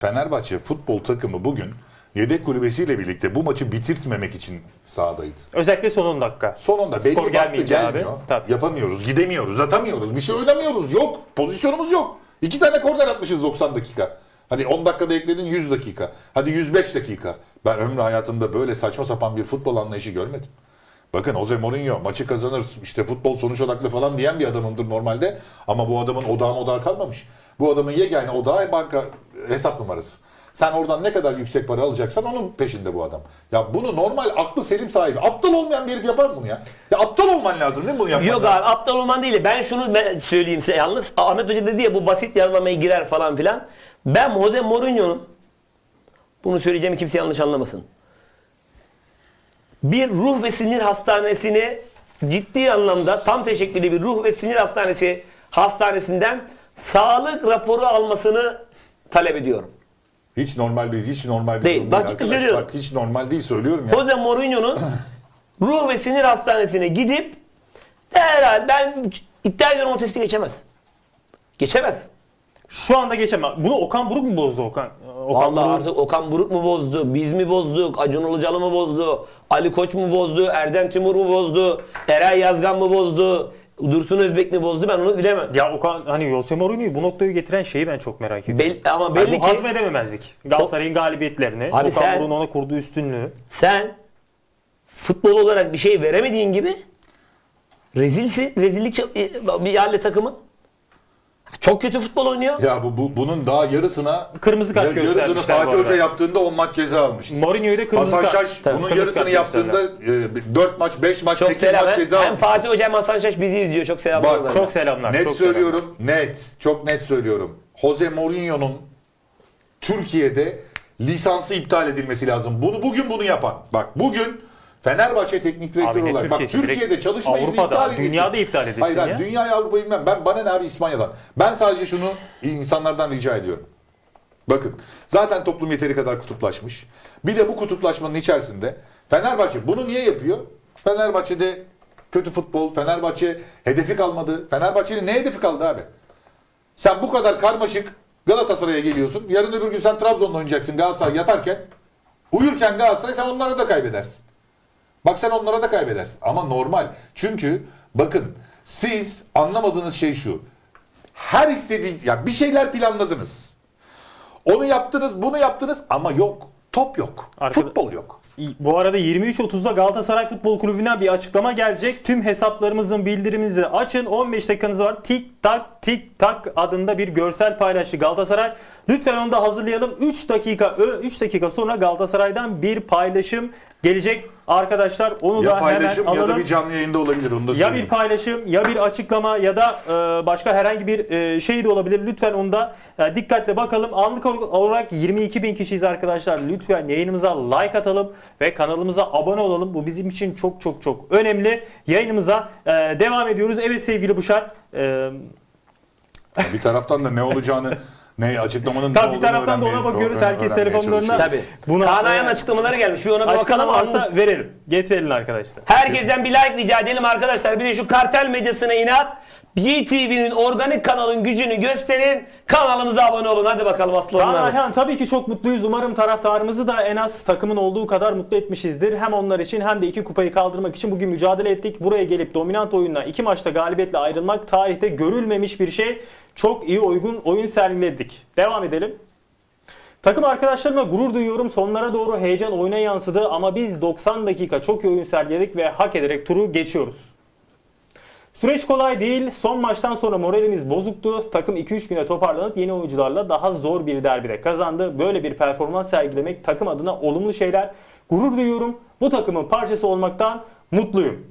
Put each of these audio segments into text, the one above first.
Fenerbahçe futbol takımı bugün yedek kulübesiyle birlikte bu maçı bitirtmemek için sahadaydı. Özellikle son 10 dakika. Son onda belli Skor gelmeyince abi, tabii. Yapamıyoruz, gidemiyoruz, atamıyoruz. Bir şey oynamıyoruz. Yok. Pozisyonumuz yok. İki tane korner atmışız 90 dakika. Hadi 10 dakikada ekledin 100 dakika. Hadi 105 dakika. Ben ömrü hayatımda böyle saçma sapan bir futbol anlayışı görmedim. Bakın Jose Mourinho maçı kazanır işte futbol sonuç odaklı falan diyen bir adamımdır normalde. Ama bu adamın odağı odağı kalmamış. Bu adamın yegane odağı banka hesap numarası. Sen oradan ne kadar yüksek para alacaksan onun peşinde bu adam. Ya bunu normal aklı selim sahibi. Aptal olmayan bir herif yapar mı bunu ya? Ya aptal olman lazım değil mi bunu yapman? Yok abi aptal olman değil. Ben şunu söyleyeyim size yalnız. Ahmet Hoca dedi ya bu basit yanılmaya girer falan filan. Ben Jose Mourinho'nun bunu söyleyeceğim kimse yanlış anlamasın. Bir ruh ve sinir hastanesini ciddi anlamda tam teşekküllü bir ruh ve sinir hastanesi hastanesinden sağlık raporu almasını talep ediyorum. Hiç normal değil, hiç normal bir Değil. durum Bak, değil. arkadaş. söylüyorum. Bak hiç normal değil söylüyorum ya. Jose Mourinho'nun ruh ve sinir hastanesine gidip derhal ben iddia ediyorum o testi geçemez. Geçemez. Şu anda geçemem. Bunu Okan Buruk mu bozdu Okan? Okan Vallahi Buruk- artık Okan Buruk mu bozdu, biz mi bozduk, Acun Ilıcalı mı bozdu, Ali Koç mu bozdu, Erdem Timur mu bozdu, Eray Yazgan mı bozdu, Dursun Özbek mi bozdu ben onu bilemem. Ya Okan hani Jose Mourinho'yu bu noktaya getiren şeyi ben çok merak ediyorum. Bel- ama Yani belli bu ki hazmedememezlik. Galatasaray'ın galibiyetlerini, Abi Okan sen- Buruk'un ona kurduğu üstünlüğü. sen futbol olarak bir şey veremediğin gibi rezilsin, rezillik çal- bir yerli takımın. Çok kötü futbol oynuyor. Ya bu, bu bunun daha yarısına Kırmızı kart ya- yarısını göstermişler bu Fatih arada. Hoca yaptığında 10 maç ceza almıştı. Mourinho'yu da kırmızı Hasan kart. Şaş Tabii, bunun kırmızı yarısını kart yaptığında e, 4 maç, 5 maç, Çok 8 selam. maç ceza hem almıştı. Fatih Hoca hem Hasan Şaş bizi izliyor. Çok selam. Bak. Çok selamlar. Net çok söylüyorum, net, çok net söylüyorum. Jose Mourinho'nun Türkiye'de lisansı iptal edilmesi lazım. Bunu bugün bunu yapan. Bak bugün Fenerbahçe teknik direktörü ne olarak bak Türkiye'si? Türkiye'de Direkt çalışma izni Avrupa'da, iptal edilsin. dünyada iptal edilsin Hayır, ya. hayır dünyayı Avrupa'yı bilmem. Ben bana ne abi İspanya'dan. Ben sadece şunu insanlardan rica ediyorum. Bakın zaten toplum yeteri kadar kutuplaşmış. Bir de bu kutuplaşmanın içerisinde Fenerbahçe bunu niye yapıyor? Fenerbahçe'de kötü futbol, Fenerbahçe hedefi kalmadı. Fenerbahçe'nin ne hedefi kaldı abi? Sen bu kadar karmaşık Galatasaray'a geliyorsun. Yarın öbür gün sen Trabzon'la oynayacaksın Galatasaray yatarken. Uyurken Galatasaray sen onlara da kaybedersin. Bak sen onlara da kaybedersin. Ama normal. Çünkü bakın siz anlamadığınız şey şu. Her istediği ya bir şeyler planladınız. Onu yaptınız, bunu yaptınız ama yok. Top yok. Arkada- Futbol yok. Bu arada 23.30'da Galatasaray Futbol Kulübü'nden bir açıklama gelecek. Tüm hesaplarımızın bildiriminizi açın. 15 dakikanız var. Tik tak tik tak adında bir görsel paylaştı Galatasaray. Lütfen onu da hazırlayalım. 3 dakika 3 dakika sonra Galatasaray'dan bir paylaşım gelecek arkadaşlar. Onu Ya da hemen paylaşım ya alalım. da bir canlı yayında olabilir onu da Ya bir paylaşım ya bir açıklama ya da e, başka herhangi bir e, şey de olabilir. Lütfen onu da e, dikkatle bakalım. Anlık olarak 22 bin kişiyiz arkadaşlar. Lütfen yayınımıza like atalım ve kanalımıza abone olalım. Bu bizim için çok çok çok önemli. Yayınımıza e, devam ediyoruz. Evet sevgili Buşar. E, Bir taraftan da ne olacağını ne açıklamanın ne Tabii bir olduğunu taraftan da ona öğrenmeye- bakıyoruz. öğren- Herkes öğrenmeye telefonlarında- çalışıyoruz. Tabii. Buna- Kaan Ayhan e, açıklamaları gelmiş. Bir ona bir açıklama bakalım. varsa verelim. Getirelim arkadaşlar. Herkesten bir like rica edelim arkadaşlar. Bir de şu kartel medyasına inat. BTV'nin organik kanalın gücünü gösterin. Kanalımıza abone olun. Hadi bakalım aslanlar. Ayhan tabii ki çok mutluyuz. Umarım taraftarımızı da en az takımın olduğu kadar mutlu etmişizdir. Hem onlar için hem de iki kupayı kaldırmak için bugün mücadele ettik. Buraya gelip dominant oyunla iki maçta galibiyetle ayrılmak tarihte görülmemiş bir şey. Çok iyi uygun oyun sergiledik. Devam edelim. Takım arkadaşlarımla gurur duyuyorum. Sonlara doğru heyecan oyuna yansıdı ama biz 90 dakika çok iyi oyun sergiledik ve hak ederek turu geçiyoruz. Süreç kolay değil. Son maçtan sonra moralimiz bozuktu. Takım 2-3 güne toparlanıp yeni oyuncularla daha zor bir derbide kazandı. Böyle bir performans sergilemek takım adına olumlu şeyler. Gurur duyuyorum. Bu takımın parçası olmaktan mutluyum.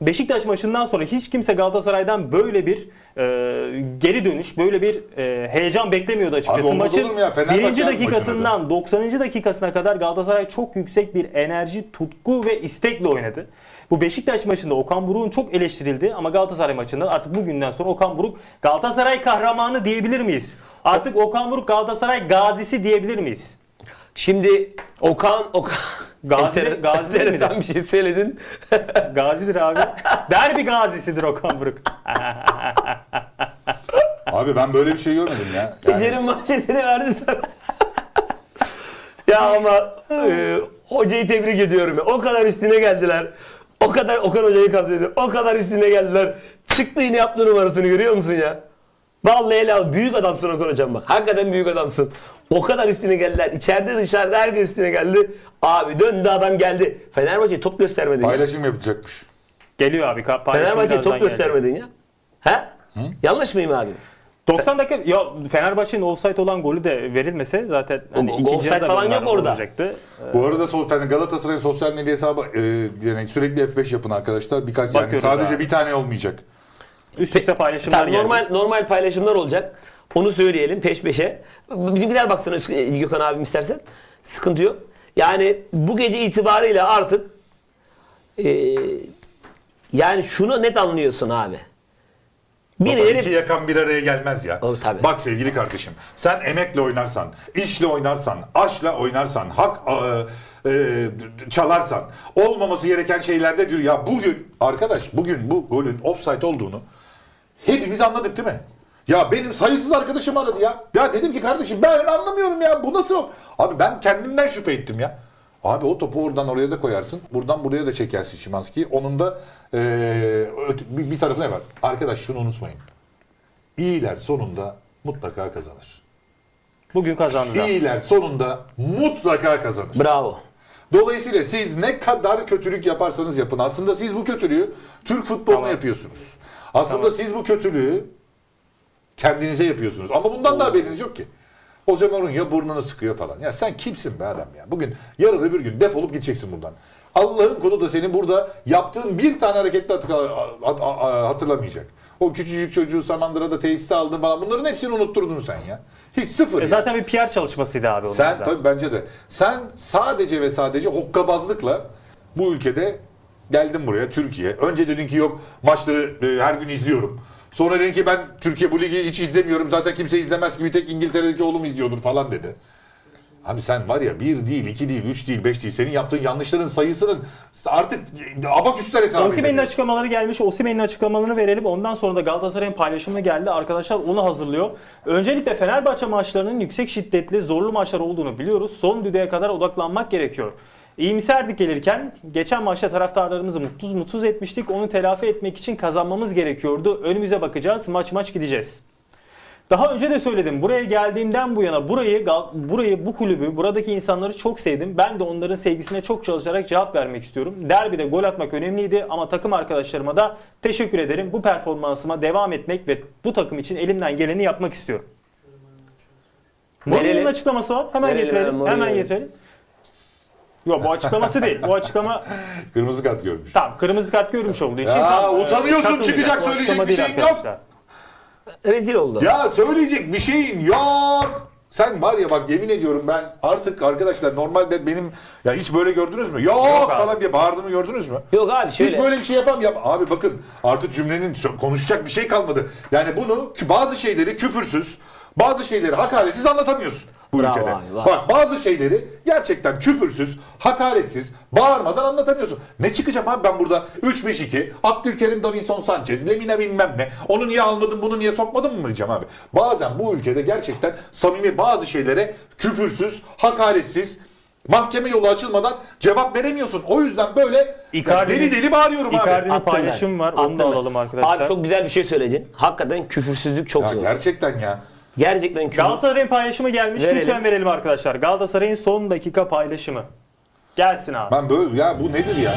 Beşiktaş maçından sonra hiç kimse Galatasaray'dan böyle bir e, geri dönüş, böyle bir e, heyecan beklemiyordu açıkçası. Abi olmaz Maçın olur mu ya? Fenerbahçe birinci dakikasından 90. dakikasına kadar Galatasaray çok yüksek bir enerji, tutku ve istekle oynadı. Bu Beşiktaş maçında Okan Buruk'un çok eleştirildi ama Galatasaray maçında artık bugünden sonra Okan Buruk Galatasaray kahramanı diyebilir miyiz? Artık Okan Buruk Galatasaray gazisi diyebilir miyiz? Şimdi Okan Okan Gazi- Enter- Gazi değil mi? enteresan bir şey söyledin. Gazidir abi. Derbi gazisidir Okan Buruk. Abi ben böyle bir şey görmedim ya. Yani Gecenin manşetini verdi. Ya ama e, hocayı tebrik ediyorum. ya. O kadar üstüne geldiler. O kadar Okan hocayı kastediyorum. O kadar üstüne geldiler. Çıktı yine yaptı numarasını görüyor musun ya? Vallahi helal. Büyük adamsın Okan hocam bak. Hakikaten büyük adamsın. O kadar üstüne geldiler. İçeride dışarıda herkes üstüne geldi. Abi döndü adam geldi. Fenerbahçe top göstermedin ya. Paylaşım yapacakmış. Geliyor abi. ka- paylaşım Fenerbahçe birazdan top gelecek. göstermedin ya. He? Yanlış mıyım abi? 90 dakika ya Fenerbahçe'nin offside olan golü de verilmese zaten hani O- o- ikinci offside yarıda falan bunlar yok orada. olacaktı. Bu arada sol, Fener- Galatasaray sosyal medya hesabı e, yani sürekli F5 yapın arkadaşlar. Birkaç yani Bakıyoruz sadece abi. bir tane olmayacak. Üst üste paylaşımlar Tamam, gelecek. normal normal paylaşımlar olacak. Onu söyleyelim peş peşe. Bizimkiler baksana Gökhan abim istersen. Sıkıntı yok. Yani bu gece itibariyle artık e, yani şunu net anlıyorsun abi. Baba, Birileri iki yakan bir araya gelmez ya. O, tabii. Bak sevgili kardeşim. Sen emekle oynarsan, işle oynarsan, aşla oynarsan, hak e, e, çalarsan, olmaması gereken şeylerde diyor. Ya bugün arkadaş bugün bu golün offside olduğunu hepimiz anladık değil mi? Ya benim sayısız arkadaşım aradı ya. Ya dedim ki kardeşim ben anlamıyorum ya bu nasıl? Abi ben kendimden şüphe ettim ya. Abi o topu oradan oraya da koyarsın. Buradan buraya da çekersin Şimanski'yi. Onun da öte- bir, bir tarafı ne var? Arkadaş şunu unutmayın. İyiler sonunda mutlaka kazanır. Bugün kazandı. İyiler sonunda mutlaka kazanır. bravo. Dolayısıyla siz ne kadar kötülük yaparsanız yapın. Aslında siz bu kötülüğü Türk futboluna Tamam. yapıyorsunuz. Aslında siz bu kötülüğü kendinize yapıyorsunuz. Ama bundan da haberiniz yok ki. Jose Mourinho burnunu sıkıyor falan. Ya sen kimsin be adam ya? Bugün yarın öbür gün defolup gideceksin buradan. Allah'ın kulu da senin burada yaptığın bir tane hat- hatırlamayacak. O küçücük çocuğu Samandıra'da tesise aldın falan. Bunların hepsini unutturdun sen ya. Hiç sıfır. E ya. zaten bir PR çalışmasıydı abi onlar Sen da. tabii bence de. Sen sadece ve sadece hokkabazlıkla bu ülkede geldin buraya Türkiye. Önce dedin ki yok maçları e, her gün izliyorum. Sonra dedin ki ben Türkiye bu ligi hiç izlemiyorum. Zaten kimse izlemez ki bir tek İngiltere'deki oğlum izliyordur falan dedi. Abi sen var ya bir değil, iki değil, üç değil, beş değil. Senin yaptığın yanlışların sayısının artık abaküsler hesabı Osimhen'in açıklamaları gelmiş. Osimhen'in açıklamalarını verelim. Ondan sonra da Galatasaray'ın paylaşımı geldi. Arkadaşlar onu hazırlıyor. Öncelikle Fenerbahçe maçlarının yüksek şiddetli, zorlu maçlar olduğunu biliyoruz. Son düdüğe kadar odaklanmak gerekiyor. İyimserdik gelirken geçen maçta taraftarlarımızı mutsuz mutsuz etmiştik. Onu telafi etmek için kazanmamız gerekiyordu. Önümüze bakacağız. Maç maç gideceğiz. Daha önce de söyledim. Buraya geldiğimden bu yana burayı, burayı, bu kulübü, buradaki insanları çok sevdim. Ben de onların sevgisine çok çalışarak cevap vermek istiyorum. Derbide gol atmak önemliydi ama takım arkadaşlarıma da teşekkür ederim. Bu performansıma devam etmek ve bu takım için elimden geleni yapmak istiyorum. Mourinho'nun açıklaması var. Hemen Verelim getirelim. hemen getirelim. Yok bu açıklaması değil. Bu açıklama Kırmızı kart görmüş. tamam kırmızı kart görmüş olduğu için. Ya, tam, e, utanıyorsun, katılmayacak. çıkacak Bu söyleyecek açıklama bir değil şeyin yok. arkadaşlar. Rezil oldu. Ya söyleyecek bir şeyin yok. Sen var ya bak yemin ediyorum ben artık arkadaşlar normalde benim ya hiç böyle gördünüz mü? Yok, Yok abi. falan diye bağırdığımı gördünüz mü? Yok abi şöyle. Hiç böyle bir şey yapam yap. Abi bakın artık cümlenin konuşacak bir şey kalmadı. Yani bunu ki bazı şeyleri küfürsüz, bazı şeyleri hakaretsiz anlatamıyorsun bu Bravo ülkede. abi, var. Bak bazı şeyleri gerçekten küfürsüz, hakaretsiz, bağırmadan anlatamıyorsun. Ne çıkacağım abi ben burada 3-5-2, Abdülkerim Davinson Sanchez, Lemina bilmem ne. Onu niye almadın, bunu niye sokmadın mı diyeceğim abi. Bazen bu ülkede gerçekten samimi bazı şeylere küfürsüz, hakaretsiz, mahkeme yolu açılmadan cevap veremiyorsun. O yüzden böyle Icardi'nin- deli deli bağırıyorum abi. Icardi'nin Attım ben. paylaşım var. Onu da alalım arkadaşlar. Abi çok güzel bir şey söyledin. Hakikaten küfürsüzlük çok Ya iyi. gerçekten ya. Gerçekten küfür. Galatasaray'ın paylaşımı gelmiş. Verelim. Lütfen verelim arkadaşlar. Galatasaray'ın son dakika paylaşımı. Gelsin abi. Ben böyle ya bu nedir ya?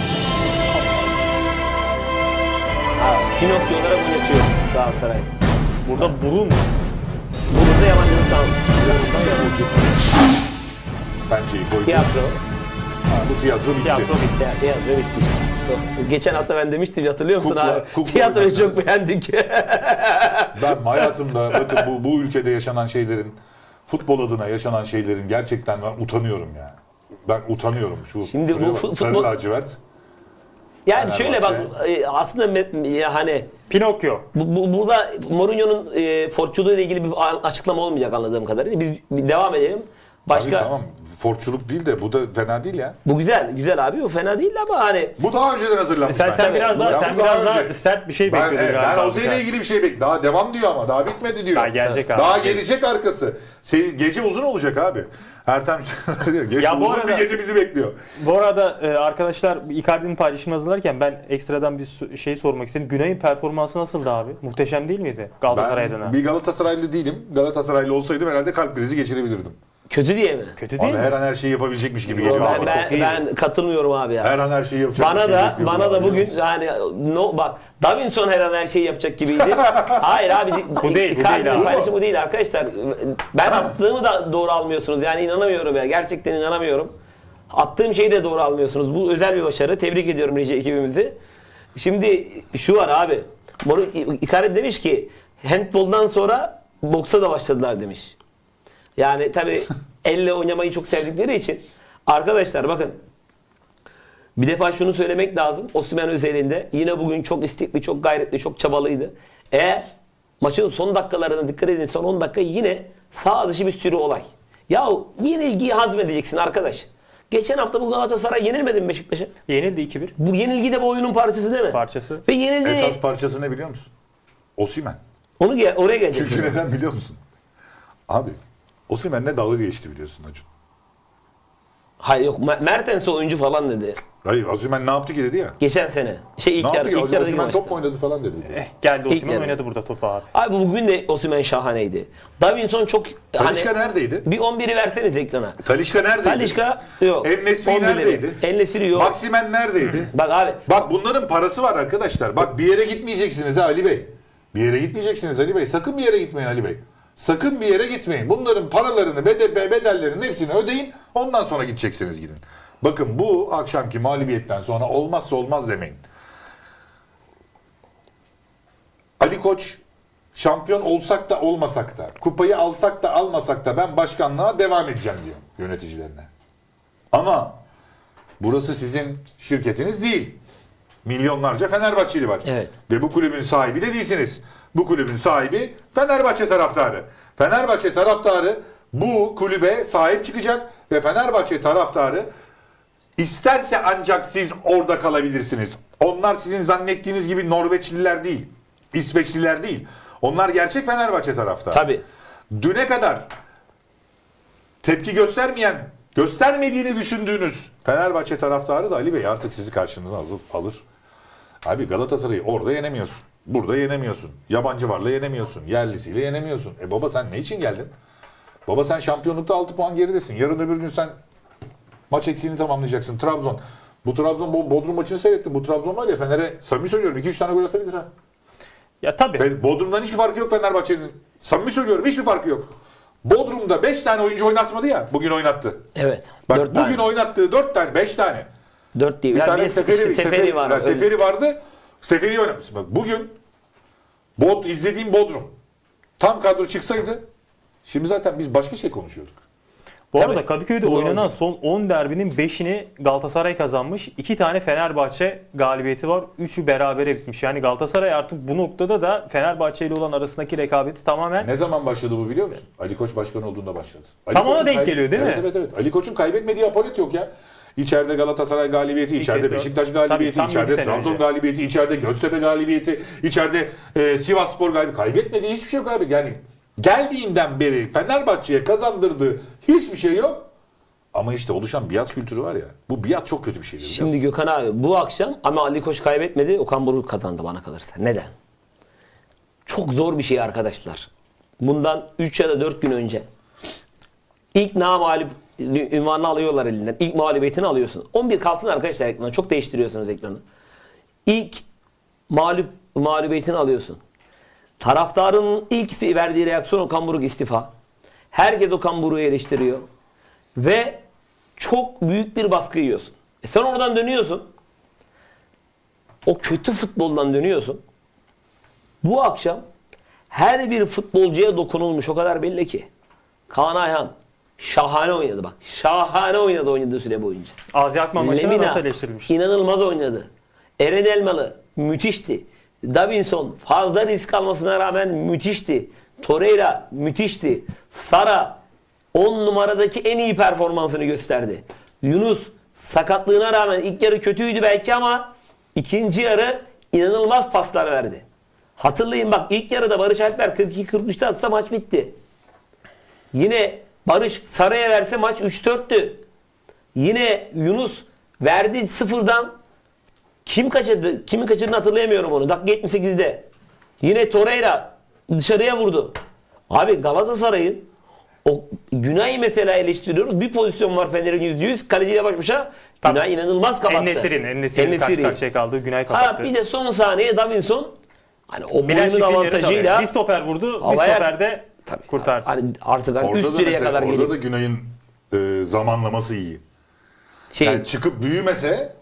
Abi, Pinokyo'lara oynatıyor Galatasaray. Burada burun. Burada yabancılık kaldı. Pençeyi koydu. Tiyatro. Bu tiyatro bitti. Tiyatro bitti. Ya, Tiyatro bitti işte. Geçen hafta ben demiştim hatırlıyor musun Kukla- abi? kukla Tiyatroyu çok beğendik. Ben hayatımda bakın bu, bu ülkede yaşanan şeylerin futbol adına yaşanan şeylerin gerçekten ben utanıyorum ya. Ben utanıyorum şu Şimdi bu sarı futbol- lacivert. yani şöyle bak Fenerbahçe. e, aslında me- ya hani Pinokyo. bu, bu- burada Mourinho'nun e, forçuluğu ile ilgili bir a- açıklama olmayacak anladığım kadarıyla. Biz bir devam edelim. Başka Abi tamam forçuluk değil de bu da fena değil ya. bu güzel güzel abi o fena değil ama hani Bu daha önceden hazırlanmış. Sen sen biraz daha Ya sen biraz daha önce. sert bir şey ben, bekliyordun evet, galiba. ben Oze ile ilgili bir şey bekliyorum. Daha devam diyor ama daha bitmedi diyor. Daha gelecek abi. Daha gelecek arkası. Se- Gece uzun olacak abi. Ertem diyor. Gece, Ya bu uzun arada- bir gece bizi bekliyor. Bu arada e, arkadaşlar Icardi'nin paylaşımını hazırlarken ben ekstradan bir şey sormak istedim. Günay'ın performansı nasıldı abi? Muhteşem değil miydi Galatasaray adına? Ben bir Galatasaraylı değilim. Galatasaraylı olsaydım herhalde kalp krizi geçirebilirdim. Kötü diye mi? Kötü değil Abi mi? her an her şeyi yapabilecekmiş gibi Yo, geliyor. ben, abi. ben, çok iyi. ben katılmıyorum abi ya. Her an her şeyi yapacakmış Bana da bekliyordum bana da bugün yani no bak Davinson her an her şeyi yapacak gibiydi. Hayır abi Bu değil, bu değil abi. paylaşımı bu değil arkadaşlar. Ben attığımı da doğru almıyorsunuz. Yani inanamıyorum ya. Gerçekten inanamıyorum. Attığım şeyi de doğru almıyorsunuz. Bu özel bir başarı. Tebrik ediyorum Rize ekibimizi. Şimdi şu var abi. Bunu Icardi demiş ki handboldan sonra boksa da başladılar demiş. Yani tabii elle oynamayı çok sevdikleri için arkadaşlar bakın bir defa şunu söylemek lazım. Osimhen özelinde yine bugün çok istekli, çok gayretli, çok çabalıydı. Eğer maçın son dakikalarına dikkat edin son 10 dakika yine sağ dışı bir sürü olay. Yahu yenilgiyi hazmedeceksin arkadaş. Geçen hafta bu Galatasaray yenilmedi mi Beşiktaş'a? Yenildi 2-1 Bu yenilgi de bu oyunun parçası değil mi? parçası. Ve yenildi. Esas parçası ne biliyor musun? Osimen. Onu gel, oraya gelecek. Çünkü neden biliyor musun? Abi Osimhen'le dalga geçti biliyorsun Acun. Hayır yok Mer- Mertens oyuncu falan dedi. Hayır Osimhen ne yaptı ki dedi ya. Geçen sene. Şey ilk Ne yarı, yaptı ki? ilk yarıdaki Osimhen maçta. top mu oynadı falan dedi. Eh, geldi İlk Osimhen yarı. oynadı burada topu abi. Abi bugün de Osimhen şahaneydi. Davinson çok Talişka hani neredeydi? bir 11'i verseniz ekrana. Talişka neredeydi? Talişka yok. En-Nesyri 11'leri. neredeydi? En-Nesyri yok. Maksimen neredeydi? Bak abi Bak bunların parası var arkadaşlar. Bak bir yere gitmeyeceksiniz ha Ali Bey. Bir yere gitmeyeceksiniz Ali Bey. Sakın bir yere gitmeyin Ali Bey. Sakın bir yere gitmeyin. Bunların paralarını, bede, be- bedellerinin hepsini ödeyin. Ondan sonra gideceksiniz gidin. Bakın bu akşamki mağlubiyetten sonra olmazsa olmaz demeyin. Ali Koç şampiyon olsak da olmasak da, kupayı alsak da almasak da ben başkanlığa devam edeceğim diyor yöneticilerine. Ama burası sizin şirketiniz değil. Milyonlarca Fenerbahçeli var. Evet. Ve bu kulübün sahibi de değilsiniz. Bu kulübün sahibi Fenerbahçe taraftarı. Fenerbahçe taraftarı bu kulübe sahip çıkacak ve Fenerbahçe taraftarı isterse ancak siz orada kalabilirsiniz. Onlar sizin zannettiğiniz gibi Norveçliler değil. İsveçliler değil. Onlar gerçek Fenerbahçe taraftarı. tabii. Düne kadar tepki göstermeyen, göstermediğini düşündüğünüz Fenerbahçe taraftarı da Ali Bey artık sizi karşınıza alır. Abi Galatasaray'ı orada yenemiyorsun. Burada yenemiyorsun. Yabancı varla yenemiyorsun. Yerlisiyle yenemiyorsun. E baba sen ne için geldin? Baba sen şampiyonlukta 6 puan geridesin. Yarın öbür gün sen maç eksiğini tamamlayacaksın. Trabzon. Bu Trabzon bu Bodrum maçını seyrettim. Bu Trabzon var ya Fener'e samimi söylüyorum 2-3 tane gol atabilir ha. Ya tabii. Bodrum'dan hiçbir farkı yok Fenerbahçe'nin. Samimi söylüyorum hiçbir farkı yok. Bodrum'da 5 tane oyuncu oynatmadı ya. Bugün oynattı. Evet. Bak 4 bugün tane. oynattığı 4 tane 5 tane. 4 değil. Bir Yani tane bir seferi, seferi, seferi, var. ya öyle. seferi vardı. Seferi oynamış. Bak bugün Bod, izlediğim Bodrum. Tam kadro çıksaydı şimdi zaten biz başka şey konuşuyorduk. Bu arada Tabii. Kadıköy'de Doğru. oynanan son 10 derbinin 5'ini Galatasaray kazanmış. 2 tane Fenerbahçe galibiyeti var. 3'ü berabere bitmiş. Yani Galatasaray artık bu noktada da Fenerbahçe ile olan arasındaki rekabeti tamamen Ne zaman başladı bu biliyor musun? Ali Koç başkan olduğunda başladı. Ali Tam ona Koç'un denk geliyor değil evet, mi? Evet evet. Ali Koç'un kaybetmediği apolet yok ya. İçeride Galatasaray galibiyeti, içeride dört. Beşiktaş galibiyeti, Tabii, tam yedi içeride sene Trabzon önce. galibiyeti, içeride Göztepe galibiyeti, içeride e, Sivasspor galibiyeti. Kaybetmediği hiçbir şey yok abi. Yani geldiğinden beri Fenerbahçe'ye kazandırdığı hiçbir şey yok. Ama işte oluşan biat kültürü var ya. Bu biat çok kötü bir şeydir. Şimdi? Gökhan abi bu akşam ama Ali Koç kaybetmedi. Okan Buruk kazandı bana kalırsa. Neden? Çok zor bir şey arkadaşlar. Bundan 3 ya da 4 gün önce ilk namalip ünvanını alıyorlar elinden. İlk mağlubiyetini alıyorsun. 11 kalsın arkadaşlar ekrana. Çok değiştiriyorsunuz ekranı. İlk mağlup mağlubiyetini alıyorsun. Taraftarın ilk verdiği reaksiyon Okan Buruk istifa. Herkes Okan Buruk'u eleştiriyor. Ve çok büyük bir baskı yiyorsun. E sen oradan dönüyorsun. O kötü futboldan dönüyorsun. Bu akşam her bir futbolcuya dokunulmuş o kadar belli ki. Kaan Ayhan şahane oynadı bak. Şahane oynadı oynadığı süre boyunca. Azi Akman maçına Lemina nasıl eleştirilmişti? inanılmaz oynadı. Eren Elmalı müthişti. Davinson fazla risk almasına rağmen müthişti. Torreira müthişti. Sara 10 numaradaki en iyi performansını gösterdi. Yunus sakatlığına rağmen ilk yarı kötüydü belki ama ikinci yarı inanılmaz paslar verdi. Hatırlayın bak ilk yarıda Barış Alper 42-43'te atsa maç bitti. Yine Barış Saray'a verse maç 3-4'tü. Yine Yunus verdi sıfırdan. Kim kaçırdı? Kimin kaçırdığını hatırlayamıyorum onu. Dakika 78'de. Yine Torreira dışarıya vurdu. Abi Galatasaray'ın o Günay mesela eleştiriyoruz. Bir pozisyon var Fener'in %100. Kaleciyle baş başa. Tabii. Günay inanılmaz kapattı. En-Nesyri'nin, En-Nesyri'nin karşı karşıya kaldığı Günay Ha kapattı. bir de son saniye Davinson hani o boyunun avantajıyla Bir stoper vurdu, bir stoper de Tabii. kurtardı. Hani artık hani Orada üst mesela, kadar orada gelip da Günay'ın e, zamanlaması iyi. şey Yani çıkıp büyümese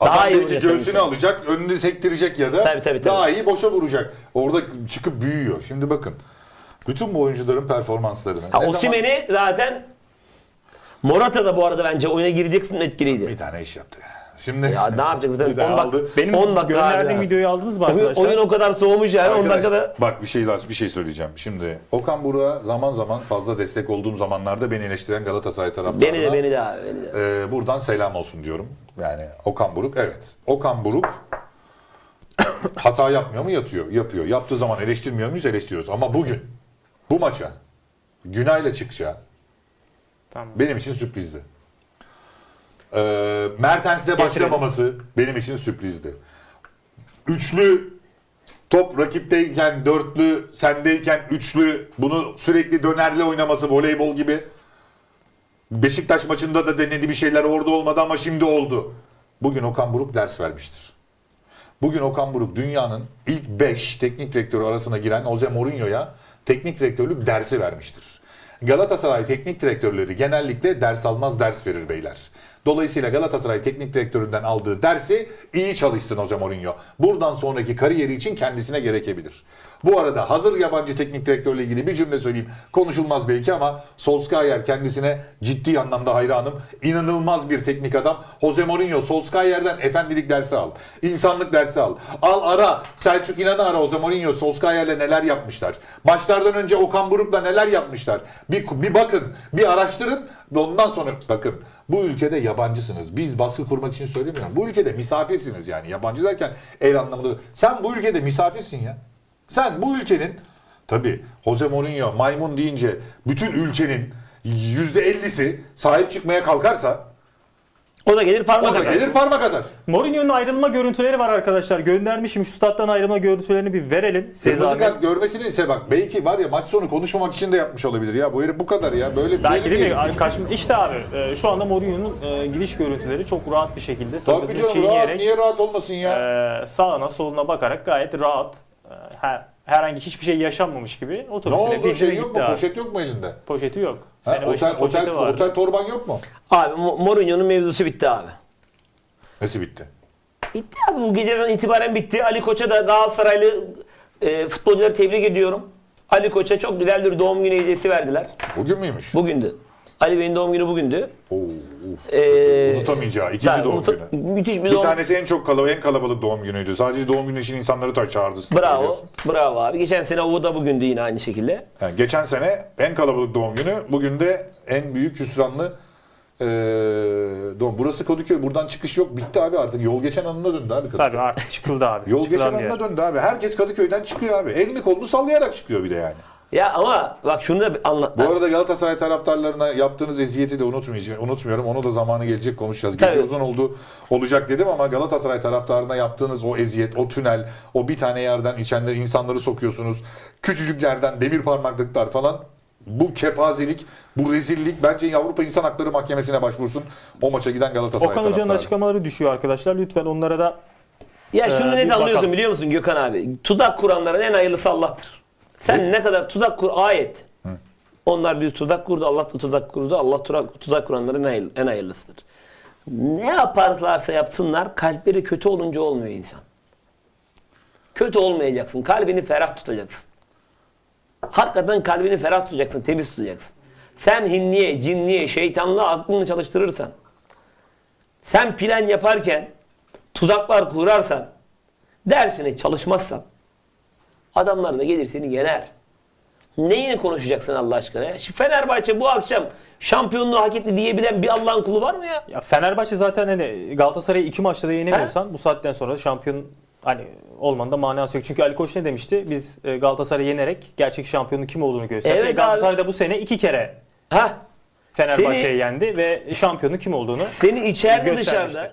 Daha adam iyi belki vuracak göğsünü tabii. alacak, önünü sektirecek ya da Tabii, tabii, tabii. daha iyi boşa vuracak. Orada çıkıp büyüyor. Şimdi bakın. Bütün bu oyuncuların performanslarını. ha, ne zaman- Osimhen'i zaten Morata da bu arada bence oyuna gireceksin etkiliydi. bir tane iş yaptı. Şimdi Ya ne yapacaksın? bir daha 10 dak- aldı. Benim 10 dakika gönderdiğim abi. videoyu aldınız mı Oyun, arkadaşlar? oyun o kadar soğumuş yani 10 Arkadaş, dakikada. Bak bir şey daha bir şey söyleyeceğim. Şimdi Okan Buruk'a zaman zaman fazla destek olduğum zamanlarda beni eleştiren Galatasaray taraftarına Beni de beni de abi. Beni de. e, buradan selam olsun diyorum. Yani Okan Buruk evet. Okan Buruk hata yapmıyor mu? Yatıyor. Yapıyor. Yaptığı zaman eleştirmiyor muyuz? Eleştiriyoruz. Ama bugün bu maça Günay'la çıkacağı Tamam. benim için sürprizdi. Ee, Mertens'le başlamaması benim için sürprizdi. Üçlü top rakipteyken dörtlü, sendeyken üçlü bunu sürekli dönerli oynaması voleybol gibi. Beşiktaş maçında da denedi bir şeyler orada olmadı ama şimdi oldu. Bugün Okan Buruk ders vermiştir. Bugün Okan Buruk dünyanın ilk 5 teknik direktörü arasına giren Jose Mourinho'ya teknik direktörlük dersi vermiştir. Galatasaray teknik direktörleri genellikle ders almaz ders verir beyler. Dolayısıyla Galatasaray teknik direktöründen aldığı dersi iyi çalışsın Jose Mourinho. Buradan sonraki kariyeri için kendisine gerekebilir. Bu arada hazır yabancı teknik direktörle ilgili bir cümle söyleyeyim. Konuşulmaz belki ama Solskjaer kendisine ciddi anlamda hayranım. İnanılmaz bir teknik adam. Jose Mourinho Solskjaer'den efendilik dersi al. İnsanlık dersi al. Al ara. Selçuk İnan'ı ara Jose Mourinho Solskjaer'le neler yapmışlar. Maçlardan önce Okan Buruk'la neler yapmışlar. Bir, bir bakın, bir araştırın. Ondan sonra bakın. Bu ülkede yabancısınız. Biz baskı kurmak için söylemiyorum. Bu ülkede misafirsiniz yani. Yabancı derken el anlamında. Sen bu ülkede misafirsin ya. Sen bu ülkenin tabi Jose Mourinho maymun deyince bütün ülkenin %50'si sahip çıkmaya kalkarsa O da gelir parmak o da atar. gelir parmak atar. Mourinho'nun ayrılma görüntüleri var arkadaşlar. Göndermişim şu stat'tan ayrılma görüntülerini bir verelim. Size Kırmızı kart görmesini ise bak belki var ya maç sonu konuşmamak için de yapmış olabilir ya. Bu herif bu kadar ya. Böyle Belki böyle değil mi? bir işte abi e, şu anda Mourinho'nun e, giriş görüntüleri çok rahat bir şekilde Tabii sakızını canım rahat, çiğneyerek niye rahat olmasın ya? e, sağına soluna bakarak gayet rahat e, her, herhangi hiçbir şey yaşanmamış gibi ne otobüsüne oldu şey yok gitti mu? abi. Poşet yok mu elinde? Poşeti yok. Ha, Sene başında otel, poşeti otel, vardı. otel torban yok mu? Abi Mo- Mourinho'nun mevzusu bitti abi. Nasıl bitti? Bitti abi bu geceden itibaren bitti. Ali Koç'a da Galatasaraylı e, futbolcuları tebrik ediyorum. Ali Koç'a çok güzel bir doğum günü hediyesi verdiler. Bugün müymüş? Bugündü. Ali Bey'in doğum günü bugündü. Oo, uf. Ee, Unutamayacağı ikinci Yani doğum unuta- günü. Müthiş bir, Bir doğum tanesi en çok kalabalık, en kalabalık doğum günüydü. Sadece doğum günü için insanları da çağırdı. Bravo. Bravo abi. Geçen sene o da bugündü yine aynı şekilde. Yani geçen sene en kalabalık doğum günü, bugün de en büyük hüsranlı eee doğum. Burası Kadıköy, buradan çıkış yok. Bitti abi artık. Yol geçen anına döndü abi Kadıköy. Tabii artık çıkıldı abi. Yol Çıkılan geçen anına döndü abi. Herkes Kadıköy'den çıkıyor abi. Elini kolunu sallayarak çıkıyor bir de yani. Ya ama bak şunu da bir anlat. Bu arada Galatasaray taraftarlarına yaptığınız eziyeti de unutmayacağım, unutmuyorum. Onu da zamanı gelecek konuşacağız. Gece Tabii. uzun oldu olacak dedim ama Galatasaray taraftarına yaptığınız o eziyet, o tünel, o bir tane yerden içenleri insanları sokuyorsunuz. Küçücük yerden demir parmaklıklar falan. Bu kepazelik, bu rezillik bence Avrupa İnsan Hakları Mahkemesi'ne başvursun. O maça giden Galatasaray Okan Hoca'nın taraftarı. açıklamaları düşüyor arkadaşlar. Lütfen onlara da Ya şunu Ee, net bir anlıyorsun bakalım. biliyor musun Gökhan abi? Tuzak kuranların en hayırlısı Allah'tır. Sen ne kadar tuzak kur ayet. Onlar bir tuzak kurdu, Allah da tuzak kurdu. Allah tuzak, tuzak kuranların en, en hayırlısıdır. Ne yaparlarsa yapsınlar kalpleri kötü olunca olmuyor insan. Kötü olmayacaksın. Kalbini ferah tutacaksın. Hakikaten kalbini ferah tutacaksın, temiz tutacaksın. Sen hinliye, cinliye, şeytanlığa aklını çalıştırırsan, sen plan yaparken tuzaklar kurarsan, dersine çalışmazsan, adamlar da gelir seni yener. Neyini konuşacaksın Allah aşkına ya? Şimdi Fenerbahçe bu akşam şampiyonluğu hak etti diyebilen bir Allah'ın kulu var mı ya? Ya Fenerbahçe zaten hani Galatasaray'ı iki maçta da yenemiyorsan bu saatten sonra şampiyon hani olmanın da manası yok. Çünkü Ali Koç ne demişti? Biz e, Galatasaray'ı yenerek gerçek şampiyonun kim olduğunu gösterdik. Evet Ve Galatasaray da bu sene iki kere Ha? Fenerbahçe'yi yendi ve şampiyonun kim olduğunu Seni içeride dışarıda